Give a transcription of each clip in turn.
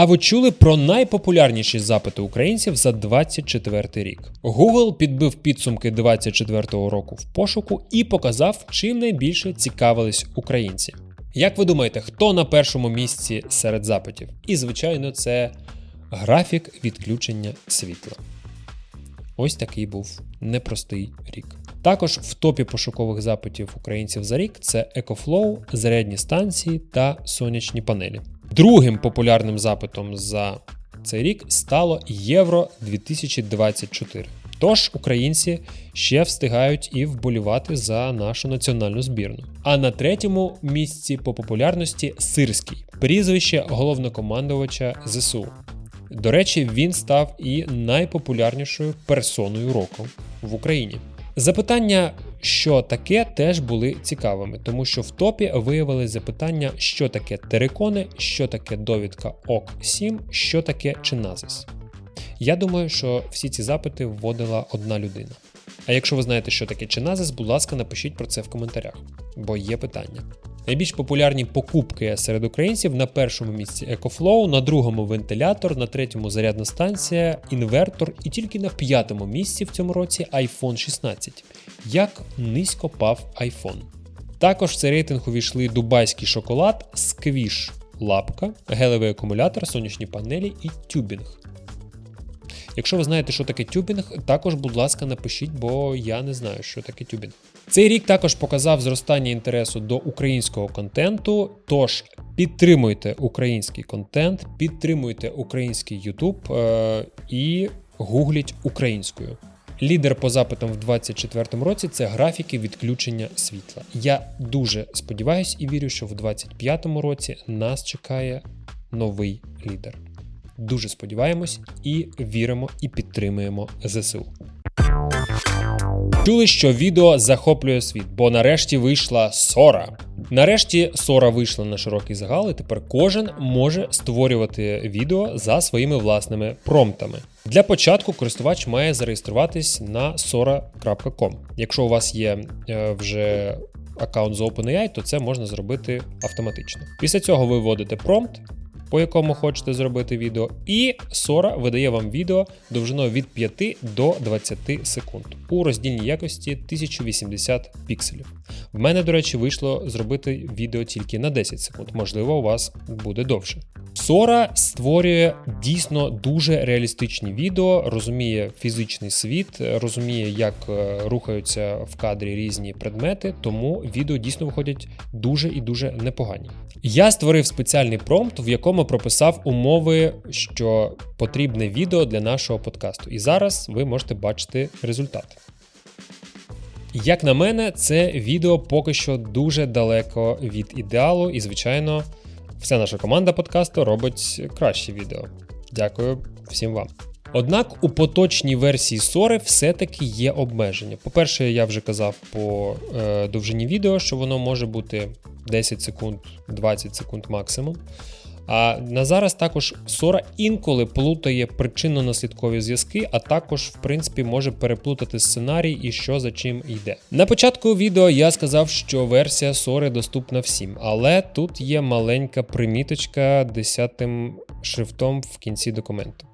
А ви чули про найпопулярніші запити українців за 24 рік? Google підбив підсумки 24-го року в пошуку і показав, чим найбільше цікавились українці. Як ви думаєте, хто на першому місці серед запитів? І, звичайно, це графік відключення світла. Ось такий був непростий рік. Також в топі пошукових запитів українців за рік це EcoFlow, зарядні станції та сонячні панелі. Другим популярним запитом за цей рік стало Євро 2024. Тож українці ще встигають і вболівати за нашу національну збірну. А на третьому місці по популярності Сирський, прізвище головнокомандувача ЗСУ. До речі, він став і найпопулярнішою персоною року в Україні. Запитання, що таке, теж були цікавими, тому що в топі виявились запитання, що таке терикони, що таке довідка ОК7, що таке чиназис. Я думаю, що всі ці запити вводила одна людина. А якщо ви знаєте, що таке чиназис, будь ласка, напишіть про це в коментарях, бо є питання. Найбільш популярні покупки серед українців на першому місці EcoFlow, на другому вентилятор, на третьому зарядна станція, інвертор і тільки на п'ятому місці в цьому році iPhone 16. Як низько пав iPhone. Також в цей рейтинг увійшли дубайський шоколад, сквіш лапка, гелевий акумулятор, сонячні панелі і тюбінг. Якщо ви знаєте, що таке тюбінг, також, будь ласка, напишіть, бо я не знаю, що таке тюбінг. Цей рік також показав зростання інтересу до українського контенту. Тож підтримуйте український контент, підтримуйте український YouTube е- і гугліть українською. Лідер по запитам в 2024 році це графіки відключення світла. Я дуже сподіваюся і вірю, що в 2025 році нас чекає новий лідер. Дуже сподіваємось і віримо і підтримуємо ЗСУ. Чули, що відео захоплює світ, бо нарешті вийшла Сора. Нарешті Сора вийшла на широкий загал, і тепер кожен може створювати відео за своїми власними промптами. Для початку користувач має зареєструватись на sora.com. Якщо у вас є е, вже аккаунт з OpenAI, то це можна зробити автоматично. Після цього ви вводите промпт, по якому хочете зробити відео, і Sora видає вам відео довжиною від 5 до 20 секунд у роздільній якості 1080 пікселів. В мене, до речі, вийшло зробити відео тільки на 10 секунд, можливо, у вас буде довше. Sora створює дійсно дуже реалістичні відео, розуміє фізичний світ, розуміє, як е, рухаються в кадрі різні предмети, тому відео дійсно виходять дуже і дуже непогані. Я створив спеціальний промпт, в якому прописав умови, що потрібне відео для нашого подкасту. І зараз ви можете бачити результат. Як на мене, це відео поки що дуже далеко від ідеалу, і, звичайно, вся наша команда подкасту робить кращі відео. Дякую всім вам. Однак у поточній версії Сори все-таки є обмеження. По-перше, я вже казав по е, довжині відео, що воно може бути 10 секунд, 20 секунд максимум. А на зараз також Сора інколи плутає причинно-наслідкові зв'язки, а також, в принципі, може переплутати сценарій і що за чим йде. На початку відео я сказав, що версія Сори доступна всім, але тут є маленька приміточка 10 шрифтом в кінці документу.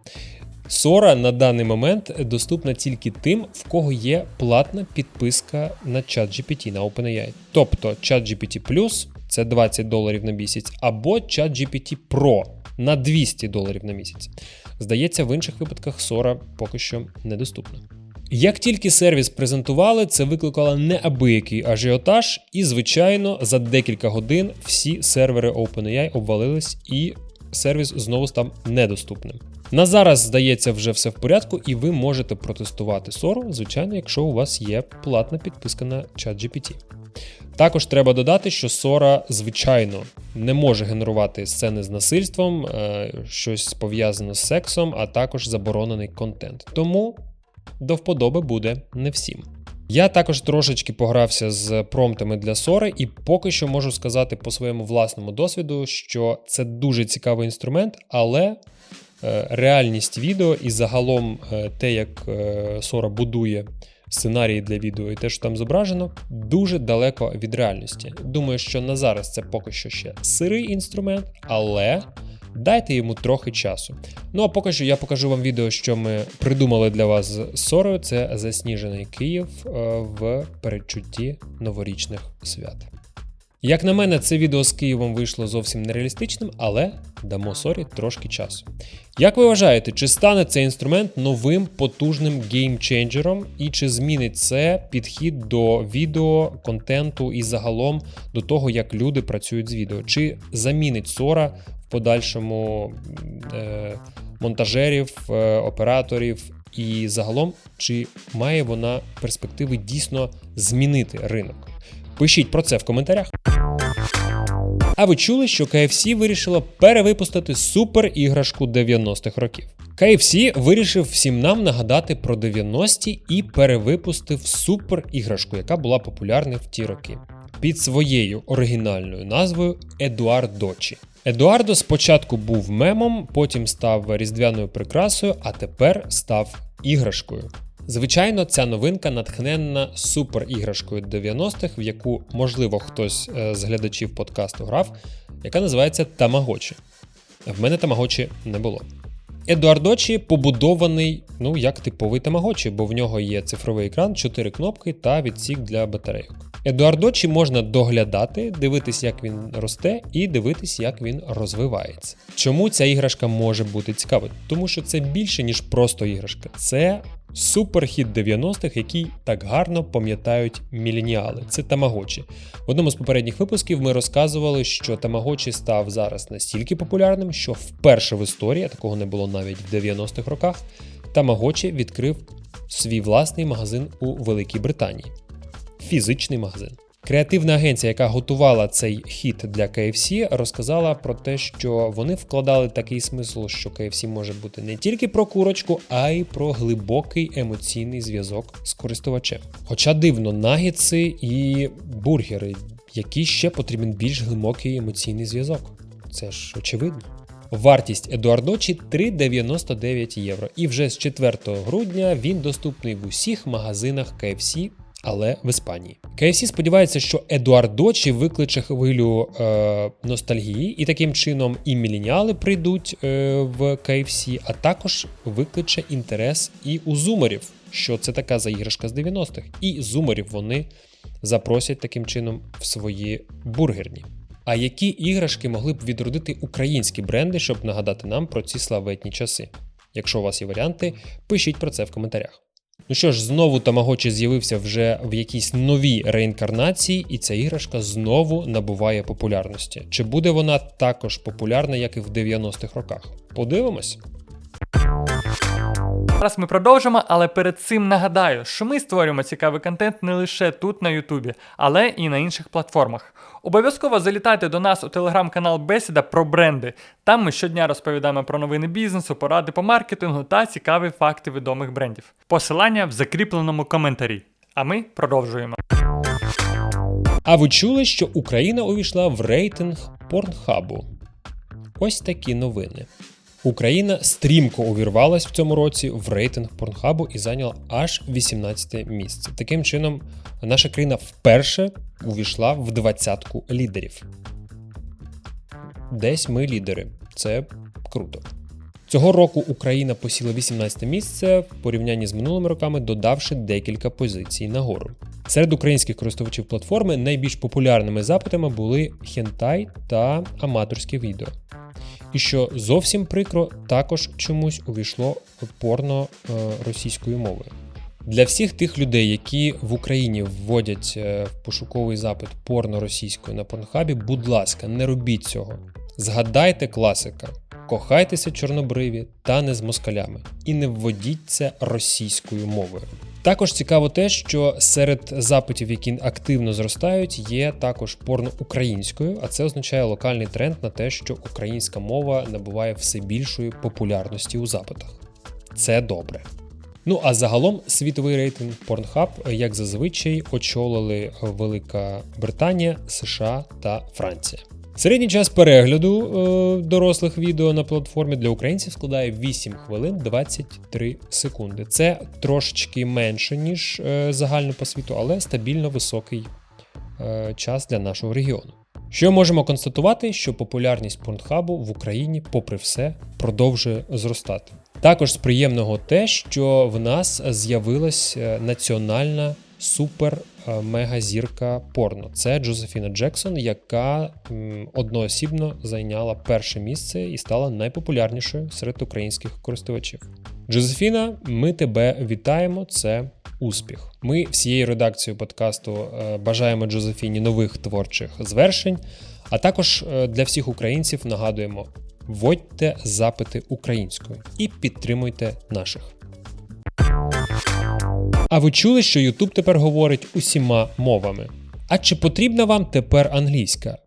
Сора на даний момент доступна тільки тим, в кого є платна підписка на ChatGPT на OpenAI. Тобто ChatGPT Plus це 20 доларів на місяць, або ChatGPT Pro на 200 доларів на місяць. Здається, в інших випадках Sora поки що недоступна. Як тільки сервіс презентували, це викликало неабиякий ажіотаж, і, звичайно, за декілька годин всі сервери OpenAI обвалились і сервіс знову став недоступним. На зараз, здається, вже все в порядку, і ви можете протестувати Sora, звичайно, якщо у вас є платна підписка на ChatGPT. Також треба додати, що Sora, звичайно, не може генерувати сцени з насильством, е, щось пов'язане з сексом, а також заборонений контент. Тому до вподоби буде не всім. Я також трошечки погрався з промптами для Sora, і поки що можу сказати по своєму власному досвіду, що це дуже цікавий інструмент, але реальність відео і загалом е, те, як Sora будує сценарії для відео і те, що там зображено, дуже далеко від реальності. Думаю, що на зараз це поки що ще сирий інструмент, але Дайте йому трохи часу. Ну а поки що я покажу вам відео, що ми придумали для вас з Сорою. Це засніжений Київ е, в передчутті новорічних свят. Як на мене, це відео з Києвом вийшло зовсім нереалістичним, але дамо сорі трошки часу. Як ви вважаєте, чи стане цей інструмент новим потужним геймченджером, і чи змінить це підхід до відео, контенту і загалом до того, як люди працюють з відео? Чи замінить Сора в подальшому е, монтажерів, е, операторів? І загалом, чи має вона перспективи дійсно змінити ринок? Пишіть про це в коментарях. А ви чули, що KFC вирішила перевипустити супер іграшку 90-х років? KFC вирішив всім нам нагадати про 90-ті і перевипустив супер іграшку, яка була популярна в ті роки, під своєю оригінальною назвою Едуардочі. Едуардо спочатку був мемом, потім став різдвяною прикрасою, а тепер став іграшкою. Звичайно, ця новинка натхненна супер іграшкою 90-х, в яку, можливо, хтось е, з глядачів подкасту грав, яка називається Тамагочі. В мене Тамагочі не було. Едуардочі побудований, ну, як типовий Тамагочі, бо в нього є цифровий екран, 4 кнопки та відсік для батарейок. Едуардочі можна доглядати, дивитись, як він росте, і дивитись, як він розвивається. Чому ця іграшка може бути цікавою? Тому що це більше, ніж просто іграшка. Це суперхіт 90-х, який так гарно пам'ятають міленіали. Це Тамагочі. В одному з попередніх випусків ми розказували, що Тамагочі став зараз настільки популярним, що вперше в історії, такого не було навіть в 90-х роках, Тамагочі відкрив свій власний магазин у Великій Британії. Фізичний магазин. Креативна агенція, яка готувала цей хіт для KFC, розказала про те, що вони вкладали такий смисл, що KFC може бути не тільки про курочку, а й про глибокий емоційний зв'язок з користувачем. Хоча дивно, нагітси і бургери, які ще потрібен більш глибокий емоційний зв'язок. Це ж очевидно. Вартість Едуардочі 3,99 євро. І вже з 4 грудня він доступний в усіх магазинах KFC але в Іспанії. KFC сподівається, що Едуардочі викличе хвилю е, ностальгії, і таким чином і міленіали прийдуть е, в KFC, а також викличе інтерес і у зумерів, що це така за іграшка з 90-х. І зумерів вони запросять таким чином в свої бургерні. А які іграшки могли б відродити українські бренди, щоб нагадати нам про ці славетні часи? Якщо у вас є варіанти, пишіть про це в коментарях. Ну що ж, знову Тамагочі з'явився вже в якійсь новій реінкарнації, і ця іграшка знову набуває популярності. Чи буде вона також популярна, як і в 90-х роках? Подивимось. Зараз ми продовжимо, але перед цим нагадаю, що ми створюємо цікавий контент не лише тут на Ютубі, але і на інших платформах. Обов'язково залітайте до нас у телеграм-канал Бесіда про бренди. Там ми щодня розповідаємо про новини бізнесу, поради по маркетингу та цікаві факти відомих брендів. Посилання в закріпленому коментарі. А ми продовжуємо. А ви чули, що Україна увійшла в рейтинг Порнхабу? Ось такі новини. Україна стрімко увірвалась в цьому році в рейтинг Порнхабу і зайняла аж 18 місце. Таким чином, наша країна вперше увійшла в двадцятку лідерів. Десь ми лідери. Це круто. Цього року Україна посіла 18 місце в порівнянні з минулими роками, додавши декілька позицій нагору. Серед українських користувачів платформи найбільш популярними запитами були хентай та аматорське відео. І що зовсім прикро, також чомусь увійшло порно е, російською мовою. Для всіх тих людей, які в Україні вводять е, в пошуковий запит порно російською на порнхабі, будь ласка, не робіть цього. Згадайте класика, кохайтеся чорнобриві та не з москалями, і не вводіть це російською мовою. Також цікаво те, що серед запитів, які активно зростають, є також порно українською, а це означає локальний тренд на те, що українська мова набуває все більшої популярності у запитах. Це добре. Ну а загалом світовий рейтинг Pornhub, як зазвичай, очолили Велика Британія, США та Франція. Середній час перегляду е, дорослих відео на платформі для українців складає 8 хвилин 23 секунди. Це трошечки менше, ніж е, загально по світу, але стабільно високий е, час для нашого регіону. Що можемо констатувати, що популярність порнхабу в Україні, попри все, продовжує зростати. Також з приємного те, що в нас з'явилась е, національна супер е, порно. Це Джозефіна Джексон, яка одноосібно зайняла перше місце і стала найпопулярнішою серед українських користувачів. Джозефіна, ми тебе вітаємо. Це успіх. Ми всією редакцією подкасту е, бажаємо Джозефіні нових творчих звершень. А також е, для всіх українців нагадуємо: вводьте запити українською і підтримуйте наших. А ви чули, що YouTube тепер говорить усіма мовами? А чи потрібна вам тепер англійська?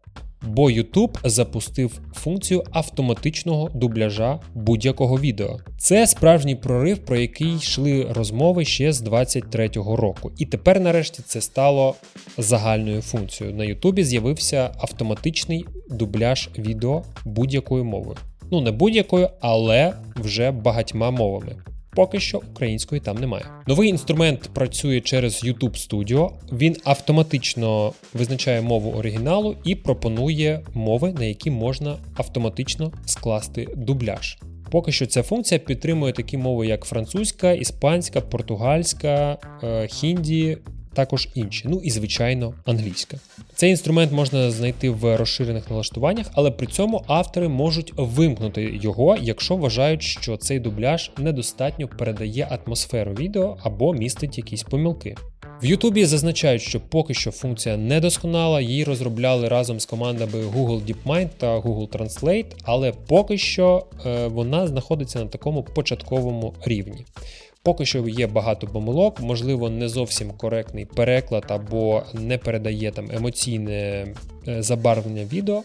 Бо YouTube запустив функцію автоматичного дубляжа будь-якого відео. Це справжній прорив, про який йшли розмови ще з 23-го року. І тепер, нарешті, це стало загальною функцією. На YouTube з'явився автоматичний дубляж відео будь-якою мовою. Ну, не будь-якою, але вже багатьма мовами. Поки що української там немає. Новий інструмент працює через YouTube Studio. Він автоматично визначає мову оригіналу і пропонує мови, на які можна автоматично скласти дубляж. Поки що ця функція підтримує такі мови, як французька, іспанська, португальська, е, хінді, також інші. Ну і звичайно англійська. Цей інструмент можна знайти в розширених налаштуваннях, але при цьому автори можуть вимкнути його, якщо вважають, що цей дубляж недостатньо передає атмосферу відео або містить якісь помилки. В Ютубі зазначають, що поки що функція недосконала, її розробляли разом з командами Google DeepMind та Google Translate, але поки що е, вона знаходиться на такому початковому рівні. Поки що є багато помилок, можливо, не зовсім коректний переклад або не передає там емоційне е, забарвлення відео.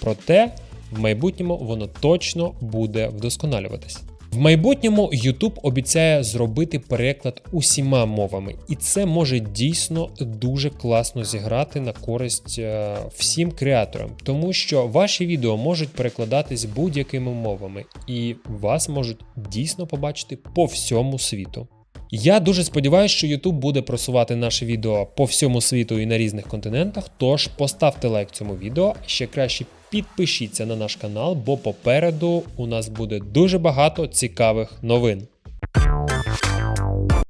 Проте в майбутньому воно точно буде вдосконалюватись. В майбутньому YouTube обіцяє зробити переклад усіма мовами, і це може дійсно дуже класно зіграти на користь е, всім креаторам, тому що ваші відео можуть перекладатись будь-якими мовами, і вас можуть дійсно побачити по всьому світу. Я дуже сподіваюся, що YouTube буде просувати наше відео по всьому світу і на різних континентах. Тож поставте лайк цьому відео, ще краще підпишіться на наш канал, бо попереду у нас буде дуже багато цікавих новин.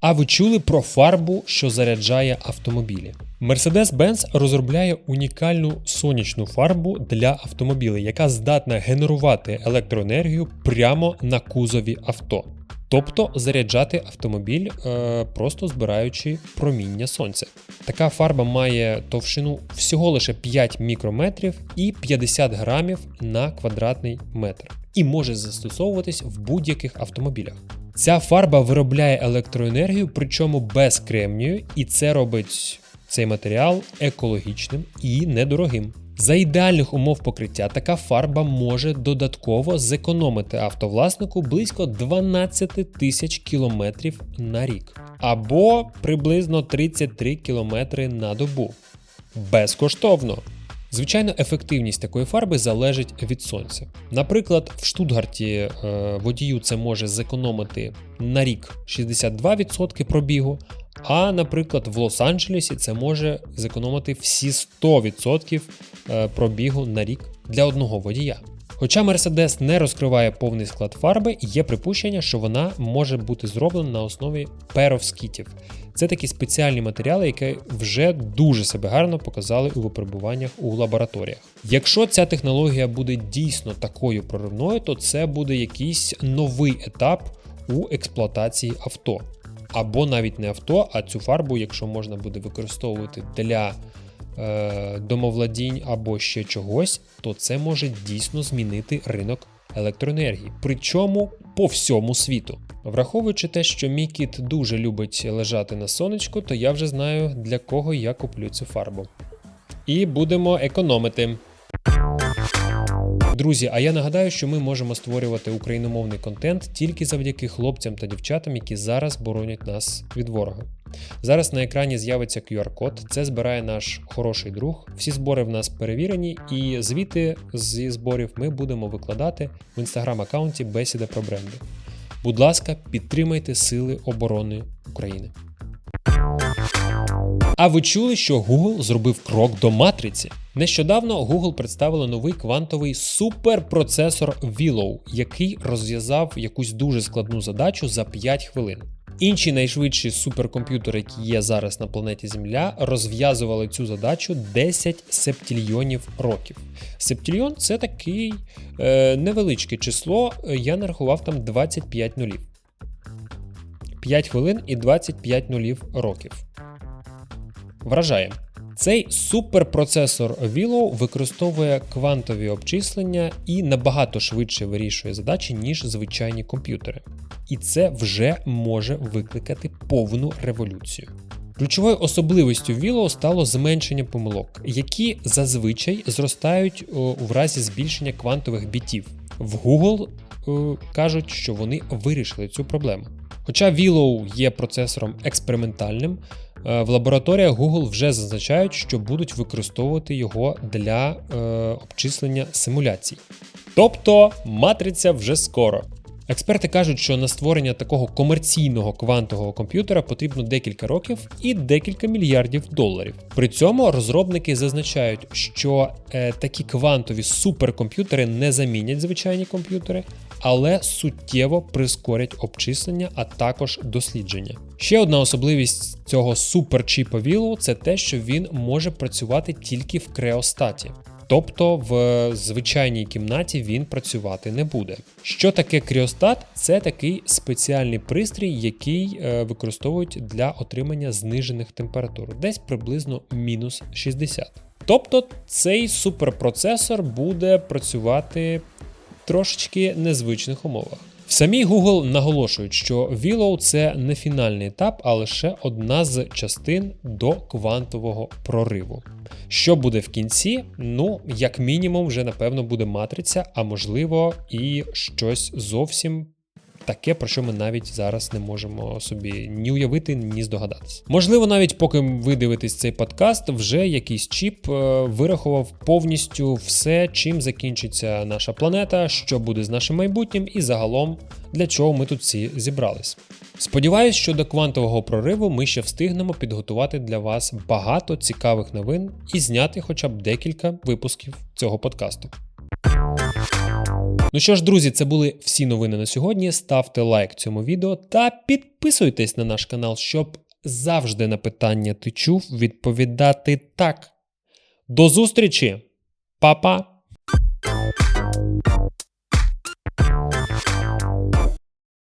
А ви чули про фарбу, що заряджає автомобілі? Mercedes-Benz розробляє унікальну сонячну фарбу для автомобілів, яка здатна генерувати електроенергію прямо на кузові авто. Тобто заряджати автомобіль, е, просто збираючи проміння сонця. Така фарба має товщину всього лише 5 мікрометрів і 50 грамів на квадратний метр, і може застосовуватись в будь-яких автомобілях. Ця фарба виробляє електроенергію, причому без кремнію, і це робить цей матеріал екологічним і недорогим. За ідеальних умов покриття така фарба може додатково зекономити автовласнику близько 12 тисяч кілометрів на рік, або приблизно 33 кілометри на добу. Безкоштовно. Звичайно, ефективність такої фарби залежить від сонця. Наприклад, в Штутгарті е, водію це може зекономити на рік 62% пробігу, а, наприклад, в Лос-Анджелесі це може зекономити всі 100% е, пробігу на рік для одного водія. Хоча Mercedes не розкриває повний склад фарби, є припущення, що вона може бути зроблена на основі перовскітів. Це такі спеціальні матеріали, які вже дуже себе гарно показали у випробуваннях у лабораторіях. Якщо ця технологія буде дійсно такою проривною, то це буде якийсь новий етап у експлуатації авто. Або навіть не авто, а цю фарбу, якщо можна буде використовувати для домовладінь або ще чогось, то це може дійсно змінити ринок електроенергії. Причому по всьому світу. Враховуючи те, що мій кіт дуже любить лежати на сонечку, то я вже знаю для кого я куплю цю фарбу. І будемо економити. Друзі, а я нагадаю, що ми можемо створювати україномовний контент тільки завдяки хлопцям та дівчатам, які зараз боронять нас від ворога. Зараз на екрані з'явиться QR-код, це збирає наш хороший друг. Всі збори в нас перевірені, і звіти зі зборів ми будемо викладати в інстаграм-аккаунті Бесіда про бренди. Будь ласка, підтримайте Сили оборони України. А ви чули, що Google зробив крок до матриці? Нещодавно Google представили новий квантовий суперпроцесор Willow, який розв'язав якусь дуже складну задачу за 5 хвилин. Інші найшвидші суперкомп'ютери, які є зараз на планеті Земля, розв'язували цю задачу 10 септільйонів років. Септільйон це такий е, невеличке число, я нарахував там 25 нулів. 5 хвилин і 25 нулів років. Вражає. Цей суперпроцесор Willow використовує квантові обчислення і набагато швидше вирішує задачі, ніж звичайні комп'ютери. І це вже може викликати повну революцію. Ключовою особливістю Willow стало зменшення помилок, які зазвичай зростають о, в разі збільшення квантових бітів. В Google е, кажуть, що вони вирішили цю проблему. Хоча Willow є процесором експериментальним, е, в лабораторіях Google вже зазначають, що будуть використовувати його для е, обчислення симуляцій. Тобто матриця вже скоро. Експерти кажуть, що на створення такого комерційного квантового комп'ютера потрібно декілька років і декілька мільярдів доларів. При цьому розробники зазначають, що е, такі квантові суперкомп'ютери не замінять звичайні комп'ютери, але суттєво прискорять обчислення, а також дослідження. Ще одна особливість цього суперчіпа Willow – це те, що він може працювати тільки в креостаті. Тобто в звичайній кімнаті він працювати не буде. Що таке кріостат? Це такий спеціальний пристрій, який е, використовують для отримання знижених температур, десь приблизно мінус 60. Тобто цей суперпроцесор буде працювати трошечки незвичних умовах. В самій Google наголошують, що Willow – це не фінальний етап, а лише одна з частин до квантового прориву. Що буде в кінці? Ну, як мінімум, вже напевно буде матриця, а можливо, і щось зовсім таке, про що ми навіть зараз не можемо собі ні уявити, ні здогадатися. Можливо, навіть поки ви дивитесь цей подкаст, вже якийсь чіп е, вирахував повністю все, чим закінчиться наша планета, що буде з нашим майбутнім, і загалом для чого ми тут всі зібрались. Сподіваюсь, що до квантового прориву ми ще встигнемо підготувати для вас багато цікавих новин і зняти хоча б декілька випусків цього подкасту. Ну що ж, друзі, це були всі новини на сьогодні. Ставте лайк цьому відео та підписуйтесь на наш канал, щоб завжди на питання ти чув відповідати так. До зустрічі, Па-па!